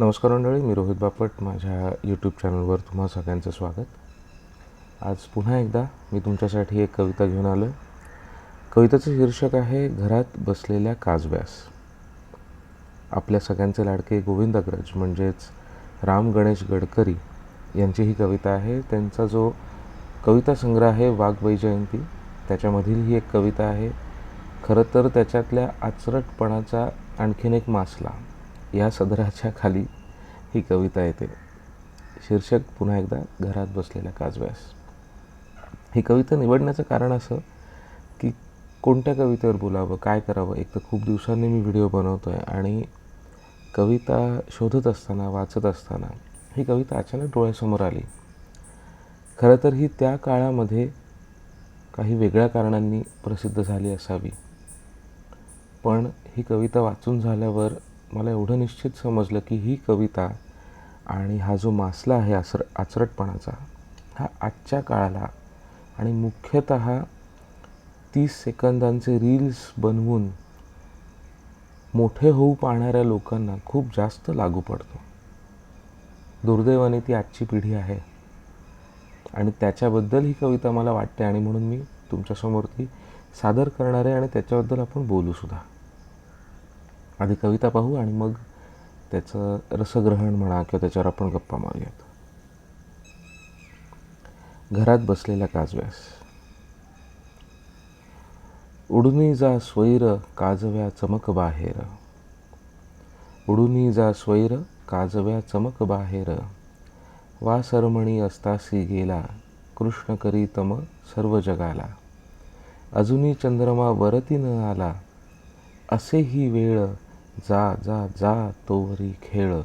नमस्कार मंडळी मी रोहित बापट. माझ्या यूट्यूब चॅनलवर तुम्हा सगळ्यांचं स्वागत. आज पुन्हा एकदा मी तुमच्यासाठी एक कविता घेऊन आलो आहे कवितेचं शीर्षक आहे घरात बसलेल्या काजव्यास. आपल्या सगळ्यांचे लाडके गोविंदाग्रज म्हणजेच राम गणेश गडकरी यांची ही कविता आहे. त्यांचा जो कविता संग्रह आहे वाघबाई त्याच्यामधील ही एक कविता आहे. खरं तर त्याच्यातल्या आचरटपणाचा आणखीन एक मासला. या सदराच्या खाली ही कविता येते. शीर्षक पुन्हा एकदा घरात बसलेल्या काजव्यास. ही कविता निवडण्याचं कारण असं की कोणत्या कवितेवर बोलावं काय करावं? एक तर खूप दिवसांनी मी व्हिडिओ बनवतो आहे आणि कविता शोधत असताना वाचत असताना ही कविता अचानक डोळ्यासमोर आली. खरं तर ही त्या काळामध्ये काही वेगळ्या कारणांनी प्रसिद्ध झाली असावी. पण ही कविता वाचून झाल्यावर मला एवढं निश्चित समजलं की ही कविता आणि हा जो मासला आहे आसर आचरटपणाचा हा आजच्या काळाला आणि मुख्यतः तीस सेकंदांचे रील्स बनवून मोठे होऊ पाहणाऱ्या लोकांना खूप जास्त लागू पडतो. दुर्दैवाने ती आजची पिढी आहे. आणि त्याच्याबद्दल ही कविता मला वाटते आणि म्हणून मी तुमच्यासमोर ती सादर करणार आहे आणि त्याच्याबद्दल आपण बोलूसुद्धा आधी कविता पाहू आणि मग त्याचं रसग्रहण म्हणा किंवा त्याच्यावर आपण गप्पा मारूयात. घरात बसलेल्या काजव्यास. उडुनी जा स्वैर काजव्या चमक बाहेर. उडुनी जा स्वैर काजव्या चमक बाहेर. वा सरमणी असतासी गेला कृष्ण करी तम सर्व जगाला. अजूनी चंद्रमा वरती न आला असेही वेळ जा जा जा तोवरी खेळ.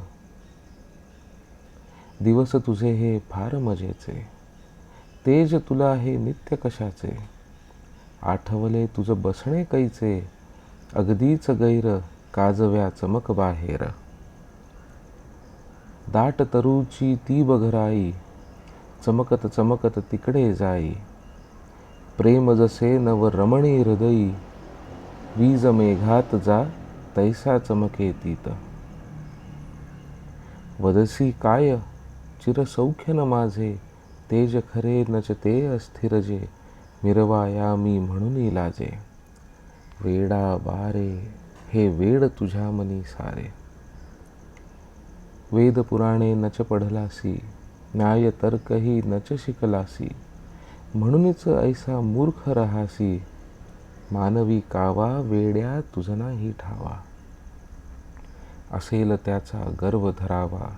दिवस तुझे हे फार मजेचे. तेज तुला हे नित्य कशाचे? आठवले तुझं बसणे कैचे? अगदीच गैर काजव्या चमक बाहेर. दाट तरूची ती बघराई चमकत चमकत तिकडे जाई. प्रेम जसे नव रमणी हृदयी वीज मेघात जा तैसा चमके तीत. वदसी काय चिरसौख्य न माझे तेज खरे नच ते अस्थिरजे मिरवाया मी म्हणून लाजे वेडा बारे हे वेड तुझ्या मनी सारे. वेद पुराणे नच पढलासी न्याय तर्कही नच शिकलासी म्हणूनच ऐसा मूर्ख रहासी मानवी कावा वेड्या तुझ नाही ठावा. असेल त्याचा गर्व धरावा.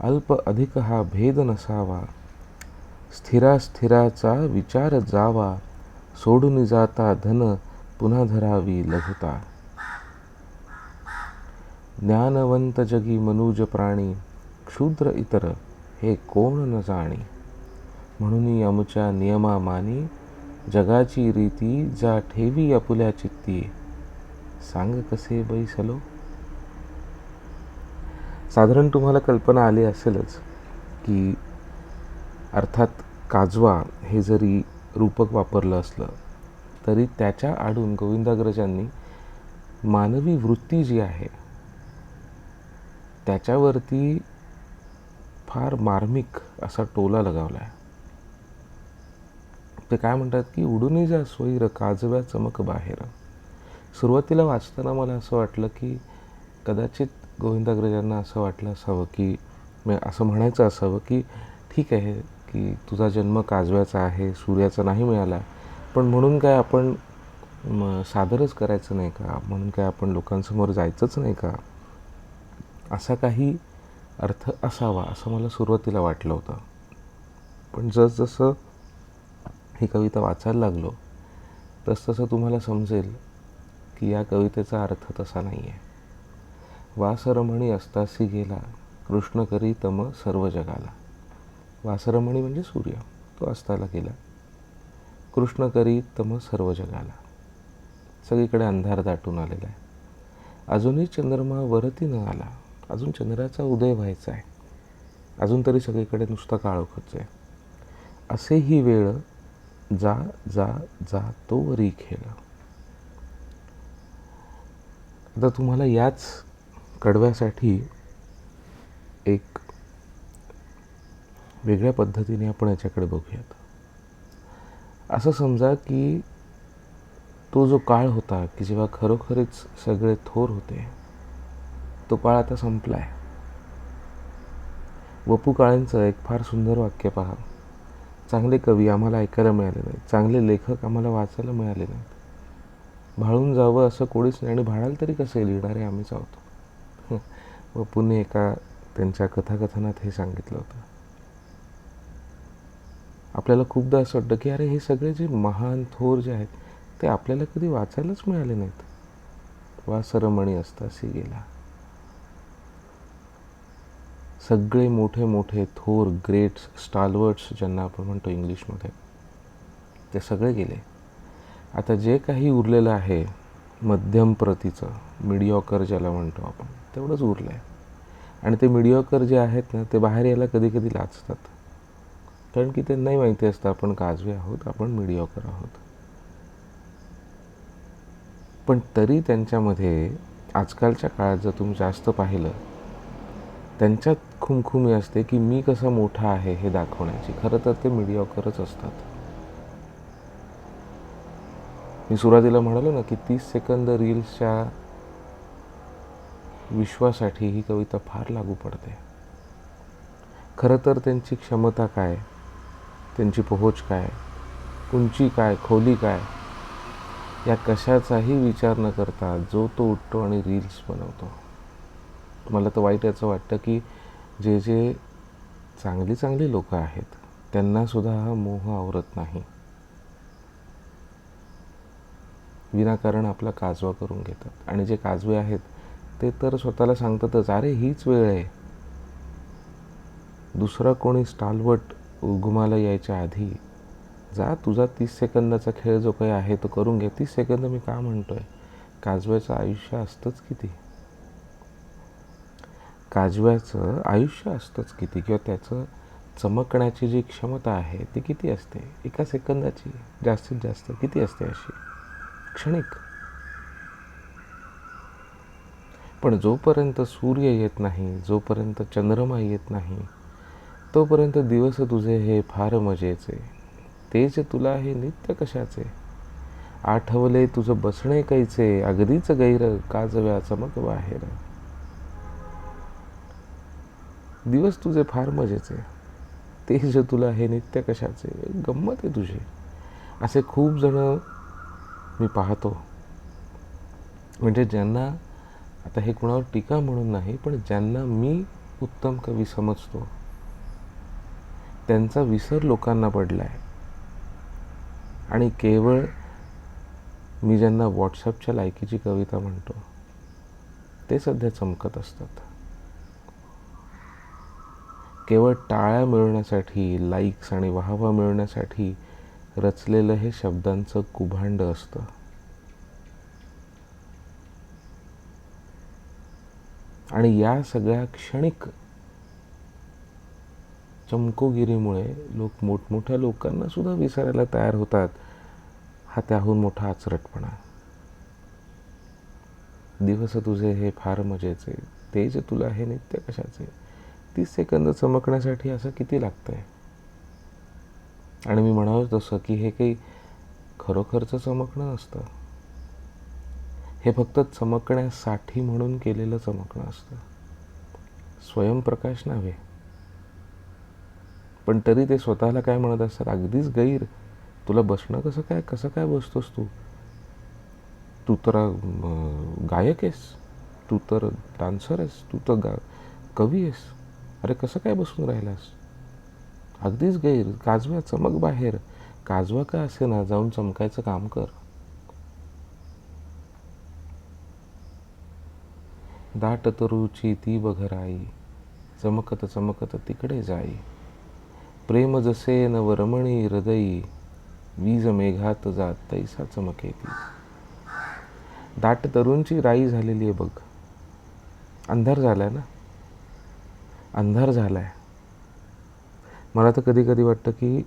अल्प अधिक हा भेद नसावा. स्थिरा स्थिराचा विचार जावा. सोडून जाता धन पुन्हा धरावी लघुता. ज्ञानवंत जगी मनुज प्राणी क्षुद्र इतर हे कोण न जाणी? म्हणून आमच्या नियमा मानी जगाची रीती जा ठेवी आपुल्या चित्ती सांग कसे बैसलो साधारण तुम्हाला कल्पना आली असेलच की अर्थात काजवा हे जरी रूपक वापरलं असलं तरी त्याच्या आडून गोविंदाग्रजांनी मानवी वृत्ती जी आहे त्याच्यावरती फार मार्मिक असा टोला लगावला आहे ते काय म्हणतात की उडूनही जा सोयीर काजव्या चमक बाहेर. सुरुवातीला वाचताना मला असं वाटलं की कदाचित गोविंदाग्रजांना असं वाटलं असावं की असं म्हणायचं असावं की ठीक आहे की तुझा जन्म काजव्याचा आहे सूर्याचा नाही मिळाला पण म्हणून काय आपण सादरच करायचं नाही का? म्हणून काय आपण लोकांसमोर जायचंच नाही का? असा काही अर्थ असावा असं मला सुरुवातीला वाटलं होतं. पण जसजसं ही कविता वाचायला लागलो तसतसं तुम्हाला समजेल की या कवितेचा अर्थ तसा नाही आहे वासरमणी असतासी गेला कृष्ण करी तम सर्व जगाला. वासरमणी म्हणजे सूर्य तो अस्ताला गेला. कृष्ण करी तम सर्व जगाला. सगळीकडे अंधार दाटून आलेला आहे. अजूनही चंद्रमा वरती न आला अजून चंद्राचा उदय व्हायचा आहे. अजून तरी सगळीकडे नुसतं काळोखच आहे. असेही वेळ जा जा जा तो वरी खेळ आता तुम्हाला याच कडव्यासाठी एक वेगळ्या पद्धतीने आपण याच्याकडे बघूयात. असं समजा की तो जो काळ होता की जेव्हा खरोखरीच सगळे थोर होते तो काळ आता संपला आहे वपू काळेंचं एक फार सुंदर वाक्य पहा. चांगले कवी आम्हाला ऐकायला मिळाले नाहीत. चांगले लेखक आम्हाला वाचायला मिळाले नाहीत. भाळून जावं असं कोणीच नाही आणि भाळाल तरी कसं लिहिणारे आम्हीच आहोत वपूने एका त्यांच्या कथाकथनात हे सांगितलं होतं. आपल्याला खूपदा असं वाटतं की अरे हे सगळे जे महान थोर जे आहेत ते आपल्याला कधी वाचायलाच मिळाले नाहीत. वा सरमणी असता सी गेला. सगळे मोठे मोठे थोर ग्रेट्स स्टालवर्ड्स ज्यांना आपण म्हणतो इंग्लिशमध्ये ते सगळे गेले. आता जे काही उरलेलं आहे मध्यम प्रतीचं मिडिओकर ज्याला म्हणतो आपण तेवढंच उरलं आहे आणि ते मिडिओकर जे आहेत ना ते बाहेर यायला कधी कधी लाचतात कारण की ते नाही माहिती असतं आपण काजवे आहोत आपण मिडियॉकर आहोत. पण तरी त्यांच्यामध्ये आजकालच्या काळात जर तुम्ही जास्त पाहिलं त्यांच्यात खुमखुमी असते की मी कसा मोठा आहे हे दाखवण्याची. खरं तर ते मीडियाकरच असतात. मी सुरुवातीला म्हणालो ना की तीस सेकंद रील्सच्या विश्वासाठी ही कविता फार लागू पडते. खरं तर त्यांची क्षमता काय? त्यांची पोहोच काय? उंची काय? खोली काय? या कशाचाही विचार न करता जो तो उठतो आणि रील्स बनवतो. मला तर वाईट याचं वाटतं की जे जे चांगली चांगली लोक आहेत त्यांनासुद्धा हा मोह आवरत नाही. विनाकारण आपला काजवा करून घेतात. आणि जे काजवे आहेत ते तर स्वतःला सांगतातच अरे हीच वेळ आहे. दुसरा कोणी स्टालवट उगमाला यायच्या आधी जा तुझा तीस सेकंदाचा खेळ जो काही आहे तो करून घे. तीस सेकंद मी का म्हणतोय? काजव्याचं आयुष्य असतंच किती? काजव्याचं आयुष्य असतंच किती किंवा त्याचं चमकण्याची जी क्षमता आहे ती किती असते? एका सेकंदाची जास्तीत जास्त किती असते अशी? क्षणिक. पण जोपर्यंत सूर्य येत नाही जोपर्यंत चंद्रमा येत नाही तोपर्यंत दिवस तुझे हे फार मजेचे. तेच तुला हे नित्य कशाचे? आठवले तुझं बसणे कैचे अगदीच गैर काजव्या चमक बाहेर. दिवस तुझे फार मजेचे तेज तुला हे नित्य कशाचे? गंमत आहे तुझी. असे खूप जण मी पाहतो. म्हणजे ज्यांना आता हे कुणावर टीका म्हणून नाही पण ज्यांना मी उत्तम कवी समजतो त्यांचा विसर लोकांना पडला आहे आणि केवळ मी ज्यांना व्हॉट्सअपच्या लायकीची कविता म्हणतो ते सध्या चमकत असतात. केवळ टाळ्या मिळवण्यासाठी लाईक्स आणि वाहवा मिळवण्यासाठी रचलेलं हे शब्दांचं कुभांड असतं. आणि या सगळ्या क्षणिक चमकोगिरीमुळे लोक मोठमोठ्या लोकांना सुद्धा विसरायला तयार होतात हा त्याहून मोठा आचरटपणा. दिवस तुझे हे फार मजेचे तेज तुला हे नित्य कशाचे? तीस सेकंद चमकण्यासाठी असं किती लागतं आहे आणि मी म्हणावं तसं की हे काही खरोखरचं चमकणं नसतं. हे फक्त चमकण्यासाठी म्हणून केलेलं चमकणं असतं. स्वयंप्रकाश नव्हे. पण तरी ते स्वतःला काय म्हणत असतात? अगदीच गैर. तुला बसणं कसं काय कसं काय बसतोस तू? तू तर गायक आहेस. तू तर डान्सर आहेस. तू तर गा कवी आहेस. अरे कसं काय बसून राहिलास? अगदीच गैर काजव्या चमक बाहेर. काजवा का असे ना जाऊन चमकायचं काम कर. दाट तरुची ती बघराई चमकत चमकत तिकडे जाई. प्रेम जसे नवरमणी हृदयी वीज मेघात जात तैसा चमके ती दाट तरुणची राई झालेली आहे बघ. अंधार झालाय ना? अंधार झाला आहे मला तर कधी कधी वाटतं की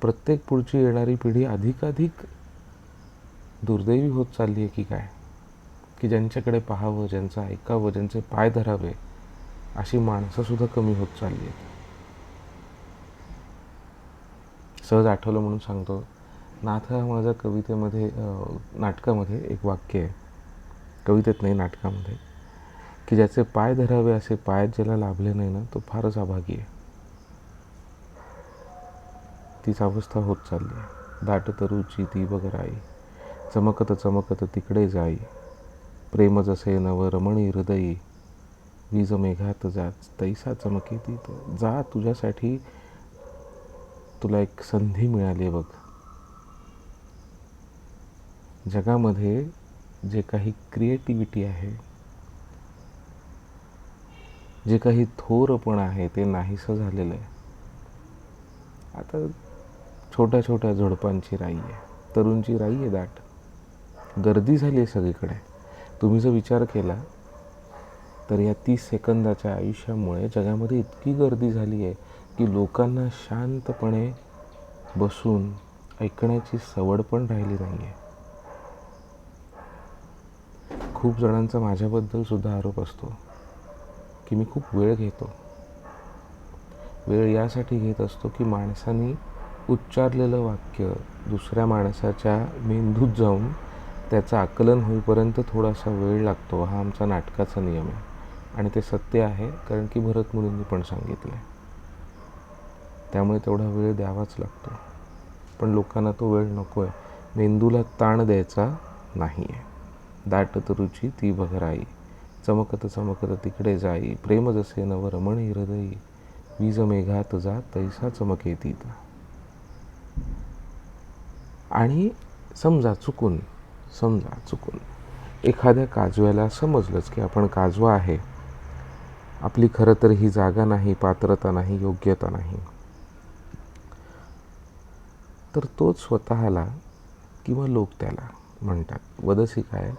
प्रत्येक पुढची येणारी पिढी अधिकाधिक दुर्दैवी होत चालली आहे की काय? की ज्यांच्याकडे पाहावं ज्यांचं ऐकावं ज्यांचे पाय धरावे अशी माणसंसुद्धा कमी होत चालली आहेत. सहज आठवलं म्हणून सांगतो. नाथ हा माझ्या कवितेमध्ये नाटकामध्ये एक वाक्य आहे. कवितेत नाही नाटकामध्ये. की ज्याचे पाय धरावे असे पाय ज्याला लाभले नाही ना तो फारच अभागी आहे. तीच अवस्था होत चालली आहे. दाट तरुची ती आई चमकत चमकत तिकडे जाई. प्रेम जसे नव रमणी हृदयी वीज मेघात जात तैसा चमके ती जा तुझ्यासाठी तुला एक संधी मिळाली आहे बघ. जगामध्ये जे काही क्रिएटिव्हिटी आहे जे काही थोरपण आहे ते नाहीसं झालेलं आहे. आता छोट्या छोट्या झुडपांची राई आहे तरुणची राई आहे दाट. गर्दी झाली आहे सगळीकडे. तुम्ही जर विचार केला तर या तीस सेकंदाच्या आयुष्यामुळे जगामध्ये इतकी गर्दी झाली आहे की लोकांना शांतपणे बसून ऐकण्याची सवड पण राहिली नाही आहे खूप जणांचा माझ्याबद्दल सुद्धा आरोप असतो. की मी खूप वेळ घेतो. वेळ यासाठी घेत असतो की माणसाने उच्चारलेलं वाक्य दुसऱ्या माणसाच्या मेंदूत जाऊन त्याचं आकलन होईपर्यंत थोडासा वेळ लागतो. हा आमचा नाटकाचा नियम आहे. आणि ते सत्य आहे कारण की भरत मुलींनी पण सांगितलं आहे त्यामुळे तेवढा वेळ द्यावाच लागतो. पण लोकांना तो वेळ नको आहे मेंदूला ताण द्यायचा नाही आहे दाट तरुची ती बघराई चमकत चमकत तिकडे जाई. प्रेम जसे नव रमणी हृदयी वीज मेघात जा तैसा चमके तीत. आणि समजा चुकून समजा चुकून एखाद्या काजव्याला समजलंच की आपण काजवा आहे. आपली खरं तर ही जागा नाही पात्रता नाही योग्यता नाही. तर तोच स्वतःला किंवा लोक त्याला म्हणतात. वदसी काय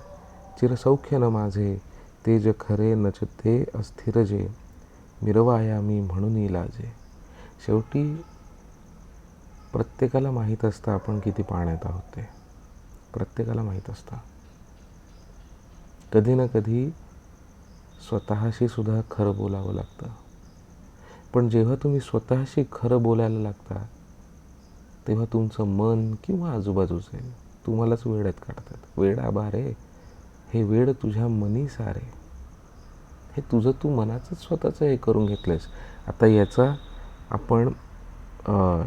चिरसौख्य न माझे ते जे खरे नच ते अस्थिर जे मिरवाया मी म्हणून इलाजे. शेवटी प्रत्येकाला माहीत असतं आपण किती पाण्यात आहोत ते. प्रत्येकाला माहीत असतं. कधी ना कधी स्वतःशी सुद्धा खरं बोलावं लागतं. पण जेव्हा तुम्ही स्वतःशी खरं बोलायला लागता तेव्हा तुमचं मन किंवा आजूबाजूचे तुम्हालाच वेळात काढतात. वेडा बारे हे वेड तुझ्या मनी सारे. हे तुझं तू मनाचंच स्वतःचं हे करून घेतलंयस. आता याचा आपण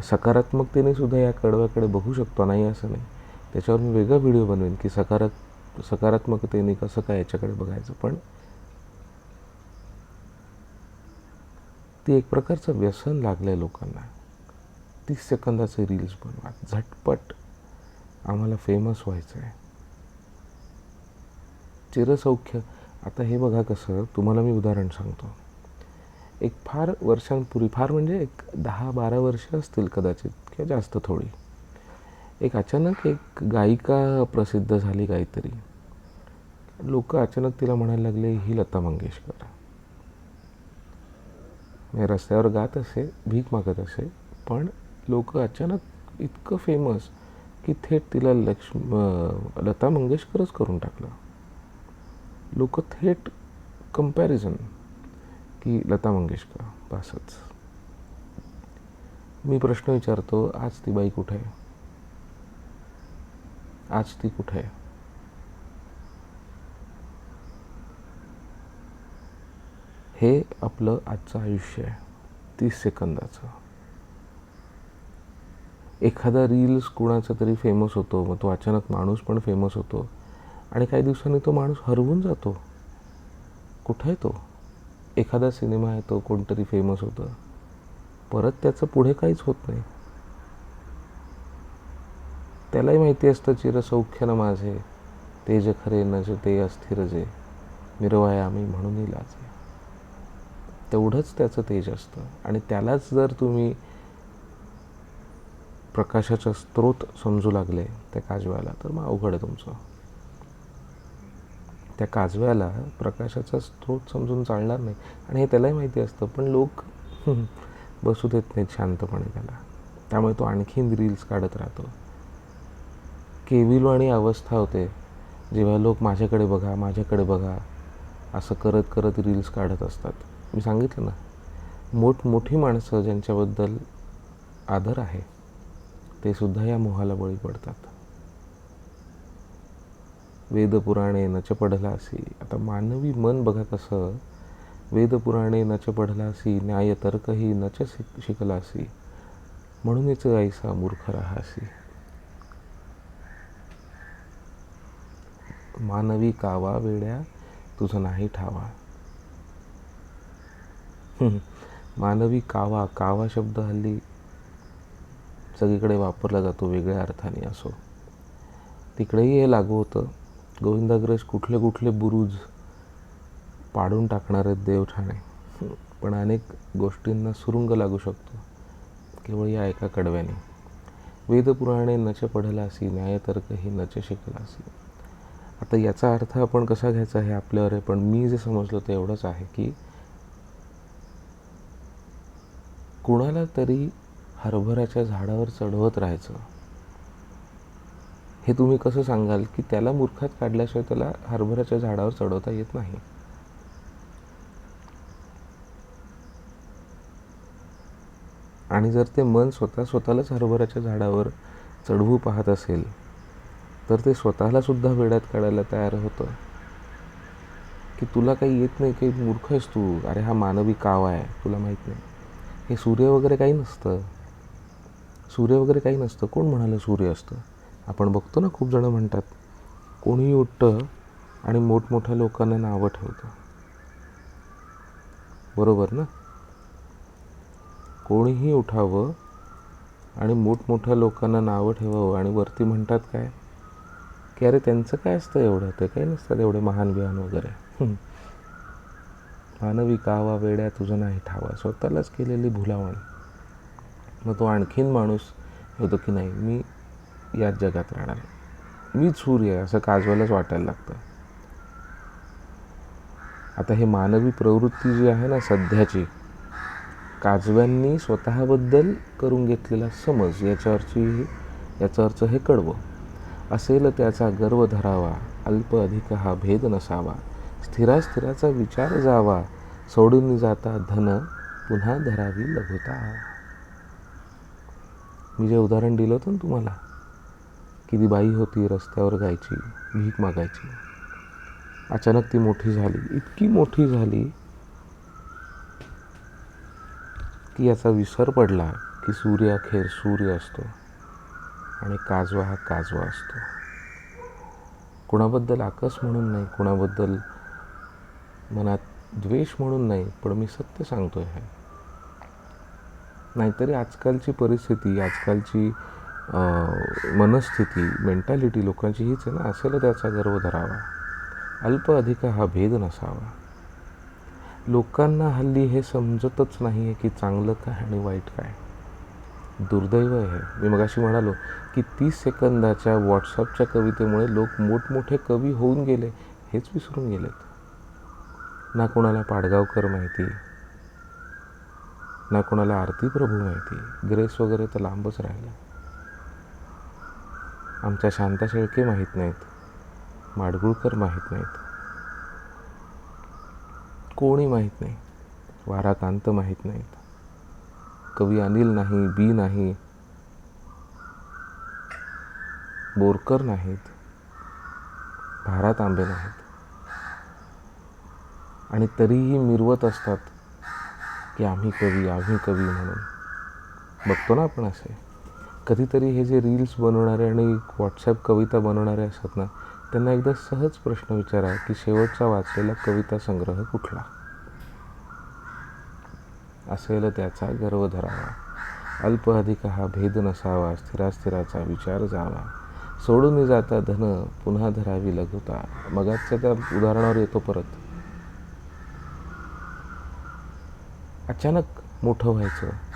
सकारात्मकतेने सुद्धा या कडव्याकडे बघू शकतो नाही असं नाही. त्याच्यावर मी वेगळा व्हिडिओ बनवेन की सकारात सकारात्मकतेने कसं काय याच्याकडे बघायचं. पण ती एक प्रकारचं व्यसन लागलं आहे लोकांना. तीस सेकंदाचे रील्स बनवा. झटपट आम्हाला फेमस व्हायचं आहे चिरसौख्य आता हे बघा कसं तुम्हाला मी उदाहरण सांगतो. एक फार वर्षांपूर्वी फार म्हणजे एक दहा बारा वर्ष असतील कदाचित किंवा जास्त थोडी. एक अचानक एक गायिका प्रसिद्ध झाली काहीतरी. लोक अचानक तिला म्हणायला लागले ही लता मंगेशकर. मी रस्त्यावर गात असे भीक मागत असे पण लोक अचानक इतकं फेमस की थेट तिला लक्ष्म लता मंगेशकरच करून टाकलं. लोक थेट कंपॅरिझन की लता मंगेशकर बसच. मी प्रश्न विचारतो आज ती बाई कुठे आहे? आज ती कुठे आहे? हे आपलं आजचं आयुष्य आहे तीस सेकंदाचं. एखादा रील्स कुणाचा तरी फेमस होतो मग तो अचानक माणूस पण फेमस होतो. आणि काही दिवसांनी तो माणूस हरवून जातो. कुठं आहे तो? एखादा सिनेमा आहे तो कोणतरी फेमस होतं. परत त्याचं पुढे काहीच होत नाही. त्यालाही माहिती असतं चिरसौख्यानं माझे. तेज खरे न जे ते अस्थिर जे. मिरवाय आम्ही म्हणून लाजे. तेवढंच त्याचं तेज असतं. आणि त्यालाच जर तुम्ही प्रकाशाचा स्रोत समजू लागले त्या काजव्याला तर मग अवघड आहे तुमचं. त्या काजव्याला प्रकाशाचा स्रोत समजून चालणार नाही. आणि हे त्यालाही माहिती असतं पण लोक बसू देत नाहीत शांतपणे त्याला. त्यामुळे तो आणखीन रील्स काढत राहतो. केविलवाणी अवस्था होते. जेव्हा लोक माझ्याकडे बघा माझ्याकडे बघा असं करत करत रील्स काढत असतात. मी सांगितलं ना मोठमोठी माणसं ज्यांच्याबद्दल आदर आहे ते सुद्धा या मोहाला बळी पडतात. वेदपुराणे नच पढलासी आता मानवी मन बघा कसं वेदपुराणे नच पढलासी न्यायतर्कही न नच शिक शिकलासी म्हणूनच ऐसा मूर्ख राहासी मानवी कावा वेड्या तुझं नाही ठावा. मानवी कावा कावा शब्द हल्ली सगळीकडे वापरला जातो वेगळ्या अर्थाने असो. तिकडेही हे लागू होतं. गोविंदाग्रज कुठले कुठले बुरुज पाडून टाकणारे देव ठाणे पण अनेक गोष्टींना सुरुंग लागू शकतो केवळ या एका कडव्याने. वेदपुराणे नच पढलासी न्यायतर्क ही नच शिकलासी. आता याचा अर्थ आपण कसा घ्यायचा हे आपल्यावर आहे पण मी जे समजलं ते एवढंच आहे की कुणाला तरी हरभऱ्याच्या झाडावर चढवत राहायचं हे तुम्ही कसं सांगाल की त्याला मूर्खात काढल्याशिवाय त्याला हरभऱ्याच्या झाडावर चढवता येत नाही? आणि जर ते मन स्वतः स्वतःलाच हरभऱ्याच्या झाडावर चढवू पाहत असेल तर ते स्वतःला सुद्धा वेड्यात काढायला तयार होतं. की तुला काही येत नाही काही मूर्ख आहेस तू. अरे हा मानवी काव आहे तुला माहीत नाही. हे सूर्य वगैरे काही नसतं. सूर्य वगैरे काही नसतं. कोण म्हणालं सूर्य असतं? आपण बघतो ना खूप जणं म्हणतात कोणीही उठतं आणि मोठमोठ्या लोकांना नावं ठेवतं. बरोबर ना? कोणीही उठावं आणि मोठमोठ्या लोकांना नावं ठेवावं आणि वरती म्हणतात काय? की अरे त्यांचं काय असतं एवढं? ते काही नसतात एवढे महान विहान वगैरे. मानवी कावा वेड्या तुझं नाही ठावा. स्वतःलाच केलेली भुलावण. मग तो आणखीन माणूस होतो की नाही? मी याच जगात राहणार. मीच सूर्य आहे असं काजवायलाच वाटायला लागतं आता हे मानवी प्रवृत्ती जी आहे ना सध्याची काजव्यांनी स्वतःबद्दल करून घेतलेला समज याच्यावरची याचा अर्थ हे कडवं. असेल त्याचा गर्व धरावा अल्प अधिक हा भेद नसावा. स्थिरा स्थिराचा विचार जावा सोडून जाता धन पुन्हा धरावी लघुता. मी जे उदाहरण दिलं होतं ना तुम्हाला की ती बाई होती रस्त्यावर गायची भीक मागायची. अचानक ती मोठी झाली. इतकी मोठी झाली की याचा विसर पडला की सूर्य अखेर सूर्य असतो आणि काजवा हा काजवा असतो. कुणाबद्दल आकस म्हणून नाही कुणाबद्दल मनात द्वेष म्हणून नाही पण मी सत्य सांगतोय हे. नाहीतरी आजकालची परिस्थिती आजकालची मनस्थिती मेंटॅलिटी लोकांची हीच आहे ना. असेल त्याचा गर्व धरावा. अल्प अधिक हा भेद नसावा. लोकांना हल्ली हे समजतच नाही आहे की चांगलं काय आणि वाईट काय. दुर्दैव आहे. मी मगाशी म्हणालो की तीस सेकंदाच्या व्हॉट्सअपच्या कवितेमुळे लोक मोठमोठे कवी होऊन गेले हेच विसरून गेलेत. ना कोणाला पाडगावकर माहिती ना कोणाला आरती प्रभू माहिती. ग्रेस वगैरे तर लांबच राहिलं. आमच्या शांता शेळके माहीत नाहीत. माडगुळकर माहीत नाहीत. कोणी माहीत नाही. वाराकांत माहीत नाहीत. कवी अनिल नाही बी नाही. बोरकर नाहीत. भारा आंबे नाहीत. आणि तरीही मिरवत असतात की आम्ही कवी आम्ही कवी म्हणून. बघतो ना आपण असे. कधीतरी हे जे रील्स बनवणारे आणि व्हॉट्सॲप कविता बनवणारे असतात ना त्यांना एकदा सहज प्रश्न विचारा की शेवटचा वाचलेला कविता संग्रह कुठला? असेल त्याचा गर्व धरावा. अल्प अधिक हा भेद नसावा स्थिरास्थिराचा विचार जावा. सोडून जाता धन पुन्हा धरावी लघुता. मगाच्या त्या उदाहरणावर येतो परत. अचानक मोठं व्हायचं.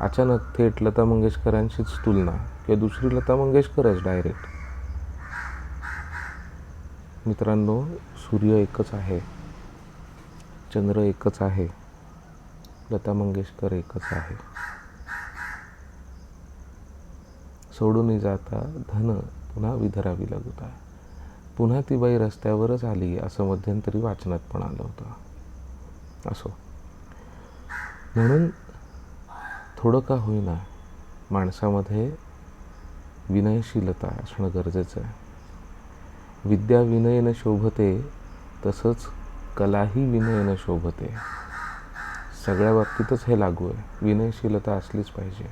अचानक थेट लता मंगेशकरांशीच तुलना किंवा दुसरी लता मंगेशकरच डायरेक्ट मित्रांनो सूर्य एकच आहे. चंद्र एकच आहे. लता मंगेशकर एकच आहे. सोडून जाता धन पुन्हा विधरावी लागत. आहे पुन्हा ती बाई रस्त्यावरच आली असं मध्यंतरी वाचनात पण आलं होतं. असो. म्हणून थोडं का होईना माणसामध्ये विनयशीलता असणं गरजेचं आहे. विद्या विनयनं शोभते तसंच कलाही विनयनं शोभते. सगळ्या बाबतीतच हे लागू आहे. विनयशीलता असलीच पाहिजे.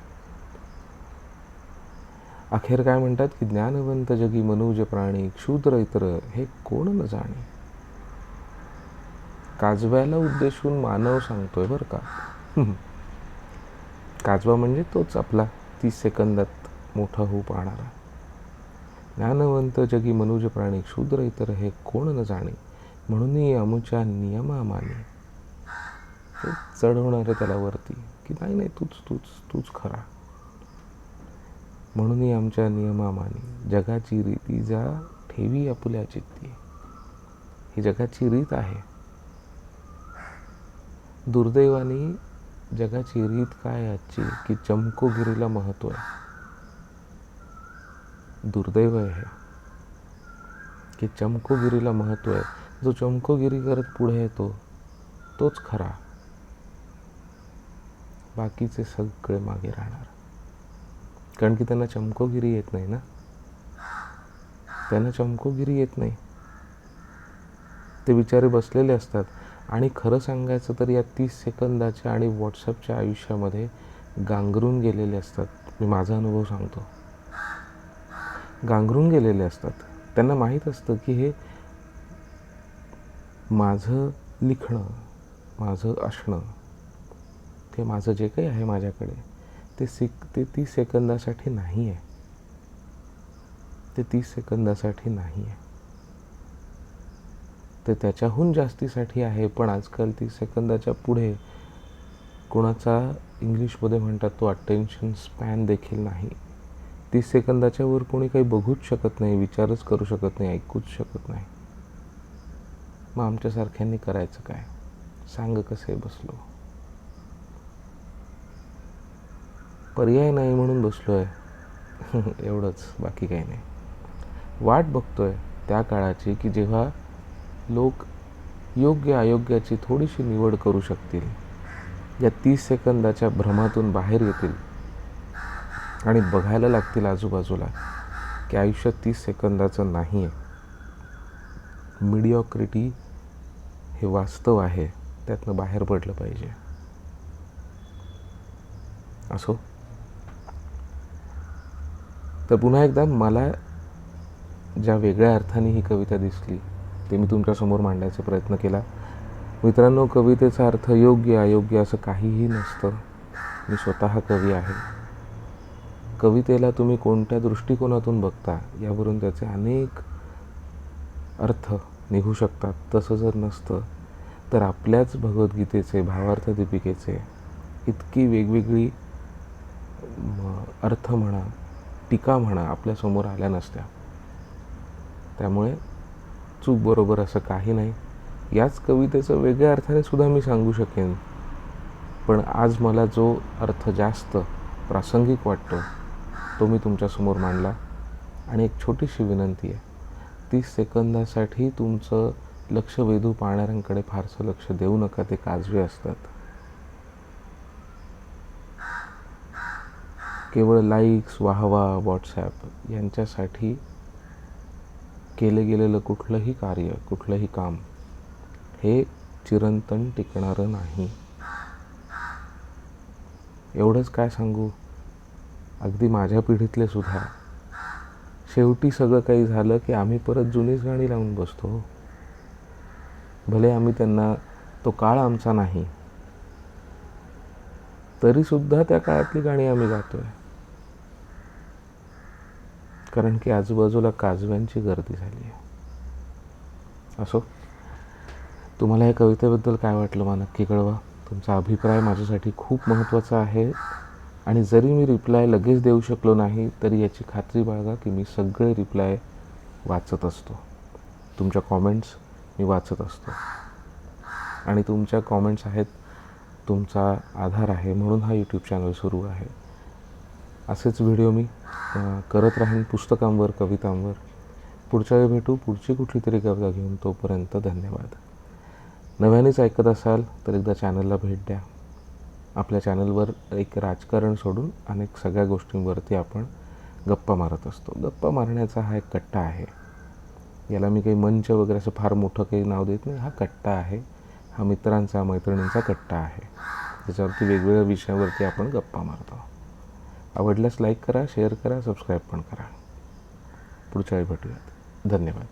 अखेर काय म्हणतात की ज्ञानवंत जगी मनुज प्राणी क्षुद्र इतर हे कोण न जाणे? काजव्याला उद्देशून मानव सांगतोय बरं का. काजवा म्हणजे तोच आपला तीस सेकंदात मोठा होऊ पाहणारा. ज्ञानवंत जगी मनुज प्राणी क्षुद्र इतर हे कोण न जाणे? म्हणूनही अमुच्या नियमामाने ते चढवणारे त्याला वरती की नाही नाही तूच तूच तूच खरा. म्हणूनही आमच्या नियमामाने जगाची रीती जा ठेवी आपुल्या चित्ती. ही जगाची रीत आहे. दुर्दैवाने जगाची रीत काय आजची? की चमकोगिरीला महत्त्व आहे. दुर्दैव आहे. की चमकोगिरीला महत्त्व आहे. जो चमकोगिरी करत पुढे येतो तोच खरा. बाकीचे सगळे मागे राहणार. कारण की त्यांना चमकोगिरी येत नाही ना? त्यांना चमकोगिरी येत नाही. ते बिचारे बसलेले असतात. आणि खरं सांगायचं तर या तीस सेकंदाच्या आणि व्हॉट्सअपच्या आयुष्यामध्ये गांगरून गेलेले असतात. मी माझा अनुभव सांगतो. गांगरून गेलेले असतात. त्यांना माहीत असतं की हे माझं लिखणं माझं असणं ते माझं जे काही आहे माझ्याकडे ते सिक ते तीस सेकंदासाठी नाही आहे ते तीस सेकंदासाठी नाही आहे ते त्याच्याहून जास्तीसाठी आहे पण आजकाल ती सेकंदाच्या पुढे कोणाचा इंग्लिशमध्ये म्हणतात तो अटेन्शन स्पॅन देखील नाही. तीस सेकंदाच्या वर कोणी काही बघूच शकत नाही विचारच करू शकत नाही ऐकूच शकत नाही. मग आमच्यासारख्यांनी करायचं काय? सांग कसे बसलो? पर्याय नाही म्हणून बसलो आहे एवढंच बाकी काही नाही. वाट बघतोय त्या काळाची की जेव्हा लोक योग्य अयोग्याची थोडीशी निवड करू शकतील. या तीस सेकंदाच्या भ्रमातून बाहेर येतील आणि बघायला लागतील आजूबाजूला की आयुष्य तीस सेकंदाचं नाही आहे मिडिओक्रिटी हे वास्तव आहे त्यातनं बाहेर पडलं पाहिजे. असो. तर पुन्हा एकदा मला ज्या वेगळ्या अर्थाने ही कविता दिसली ते मी तुमच्यासमोर मांडायचा प्रयत्न केला. मित्रांनो कवितेचा अर्थ योग्य अयोग्य असं काहीही नसतं. मी स्वतः कवी आहे. कवितेला तुम्ही कोणत्या दृष्टिकोनातून बघता यावरून त्याचे अनेक अर्थ निघू शकतात. तसं जर नसतं तर आपल्याच भगवद्गीतेचे भावार्थ दीपिकेचे इतकी वेगवेगळी अर्थ म्हणा टीका म्हणा आपल्यासमोर आल्या नसत्या. त्यामुळे चूक बरोबर असं काही नाही. याच कवितेचं वेगळ्या अर्थाने सुद्धा मी सांगू शकेन. पण आज मला जो अर्थ जास्त प्रासंगिक वाटतो तो मी तुमच्यासमोर मांडला आणि एक छोटीशी विनंती आहे. तीस सेकंदासाठी तुमचं लक्ष वेधू पाहणाऱ्यांकडे फारसं लक्ष देऊ नका ते काजवे असतात. केवळ लाईक्स वाहवा व्हॉट्सॲप यांच्यासाठी केलं गेलेलं कुठलंही कार्य कुठलंही काम हे चिरंतन टिकणारं नाही. एवढंच काय सांगू? अगदी माझ्या पिढीतले सुद्धा. शेवटी सगळं काही झालं की आम्ही परत जुनीच गाणी लावून बसतो. भले आम्ही त्यांना तो काळ आमचा नाही तरीसुद्धा त्या काळातली गाणी आम्ही गातोय. कारण की आजूबाजूला काजव्यांची गर्दी झाली आहे. असो तुम्हाला या कवितेबद्दल काय वाटलं मला नक्की कळवा. तुमचा अभिप्राय माझ्यासाठी खूप महत्त्वाचा आहे. आणि जरी मी रिप्लाय लगेच देऊ शकलो नाही तरी याची खात्री बाळगा की मी सगळे रिप्लाय वाचत असतो. तुमच्या कॉमेंट्स मी वाचत असतो. आणि तुमच्या कॉमेंट्स आहेत तुमचा आधार आहे म्हणून हा यूट्यूब चॅनल सुरू आहे. असेच व्हिडिओ मी करत राहीन पुस्तकांवर कवितांवर. पुढच्या वेळी भेटू. पुढची कुठली तरी कविता घेऊन तोपर्यंत धन्यवाद. नव्यानेच ऐकत असाल तर एकदा चॅनलला भेट द्या. आपल्या चॅनलवर एक राजकारण सोडून अनेक सगळ्या गोष्टींवरती आपण गप्पा मारत असतो. गप्पा मारण्याचा हा एक कट्टा आहे. याला मी काही मंच वगैरे असं फार मोठं काही नाव देत नाही. हा कट्टा आहे. हा मित्रांचा मैत्रिणींचा कट्टा आहे. त्याच्यावरती वेगवेगळ्या विषयावरती आपण गप्पा मारतो. आवडल्यास लाईक करा शेअर करा सबस्क्राईब पण करा. पुढच्या वेळी भेटूयात. धन्यवाद.